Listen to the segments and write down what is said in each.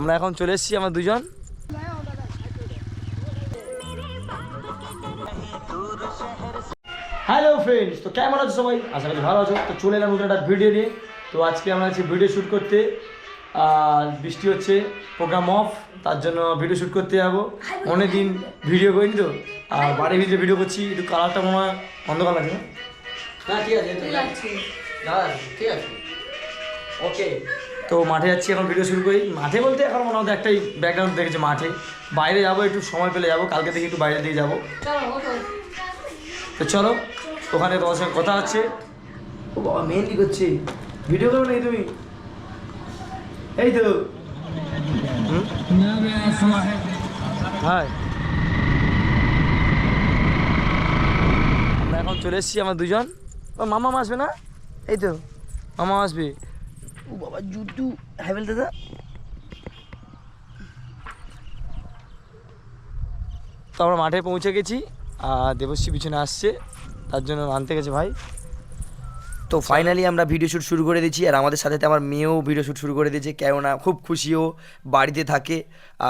আমরা এখন চলে এসেছি আমরা দুজন। হ্যালো ফ্রেন্ডস তো কেমন আছো সবাই? আশা করি ভালো আছো। তো চলে এলাম নতুন একটা ভিডিও নিয়ে। তো আজকে আমরা আছি ভিডিও শ্যুট করতে। আর বৃষ্টি হচ্ছে প্রোগ্রাম অফ তার জন্য ভিডিও শ্যুট করতে যাব। অনেক দিন ভিডিও করিনি তো। আর বাড়ির ভিতরে ভিডিও করছি একটু কালারটা মনে হয় অন্ধকার লাগে না? হ্যাঁ ঠিক আছে ঠিক আছে। ওকে তো মাঠে যাচ্ছি এখন ভিডিও শুরু করি। মাঠে বলতে এখন মনে হয় একটাই ব্যাকগ্রাউন্ড দেখেছে মাঠে। বাইরে যাব একটু সময় পেলে যাব কালকে থেকে একটু বাইরে দিয়ে যাব। তো। চলো ওখানে তোমার সঙ্গে কথা হচ্ছে। ও বাবা মেহেন্দি করছে? ভিডিও করো নাকি তুমি? এই তো? হাই আমরা এখন চলে এসেছি আমার দুজন। ও মামা আসবে না? এই তো। মামা আসবে। ও বাবা জুতু হ্যাভেল দাদা তো আমরা মাঠে পৌঁছে গেছি আর দেবশ্রী পিছনে আসছে তার জন্য আনতে গেছে ভাই। তো ফাইনালি আমরা ভিডিও শ্যুট শুরু করে দিয়েছি আর আমাদের সাথে সাথে আমার মেয়েও ভিডিও শ্যুট শুরু করে দিয়েছে কেননা খুব খুশিও বাড়িতে থাকে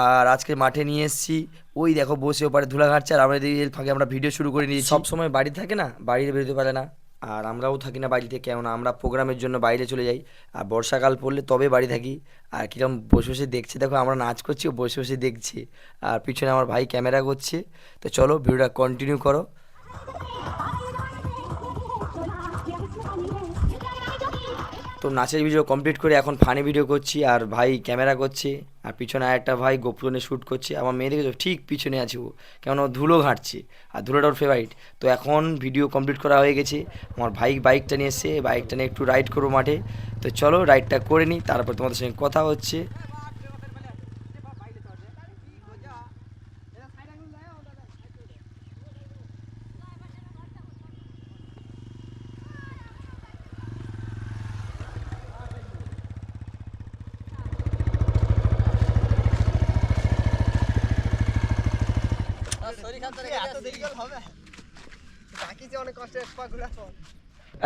আর আজকে মাঠে নিয়ে এসেছি। ওই দেখো বসে ওপারে ধুলা ঘাটছে আর আমাদের ফাঁকে আমরা ভিডিও শুরু করে নিয়েছি। সব সময় বাড়ি থাকে না বাইরে বেরোতে পারে না। আর আমরাও থাকি না বাড়িতে কেননা আমরা প্রোগ্রামের জন্য বাইরে চলে যাই। আর বর্ষাকাল পড়লে তবে বাড়ি থাকি। আর কীরকম বসে বসে দেখছে, দেখো আমরা নাচ করছি বসে বসে দেখছি। আর পিছনে আমার ভাই ক্যামেরা করছে। তো চলো ভিডিওটা কন্টিনিউ করো। তো নাচের ভিডিও কমপ্লিট করে এখন ফানি ভিডিও করছি আর ভাই ক্যামেরা করছে। আর পিছনে আরেকটা ভাই গোপ্রনে শ্যুট করছে। আমার মেয়ে দেখেছ? ঠিক পিছনে আছে ও। কেমন ধুলো ঘাঁটছে। আর ধুলোটা ওর ফেভারিট তো এখন ভিডিও কমপ্লিট করা হয়ে গেছে। আমার ভাই বাইকটা নিয়ে এসছে। বাইকটা নিয়ে একটু রাইড করব মাঠে। তো চলো রাইডটা করে নিই। তারপর তোমাদের সঙ্গে কথা হচ্ছে।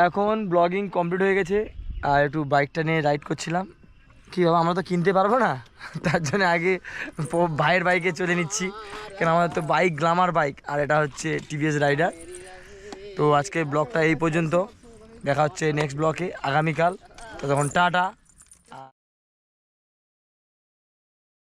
এখন। ব্লগিং কমপ্লিট হয়ে গেছে, আর একটু বাইকটা নিয়ে রাইড করছিলাম। কী বাবা, আমরা তো কিনতে পারব না? তার জন্য আগে ভাইয়ের বাইকে চলে নিচ্ছি। কেন, আমাদের তো বাইক গ্লামার বাইক আর এটা হচ্ছে টিভিএস রাইডার তো আজকে ব্লগটা এই পর্যন্ত। দেখা হচ্ছে নেক্সট ব্লকে আগামীকাল। তো তখন টাটা।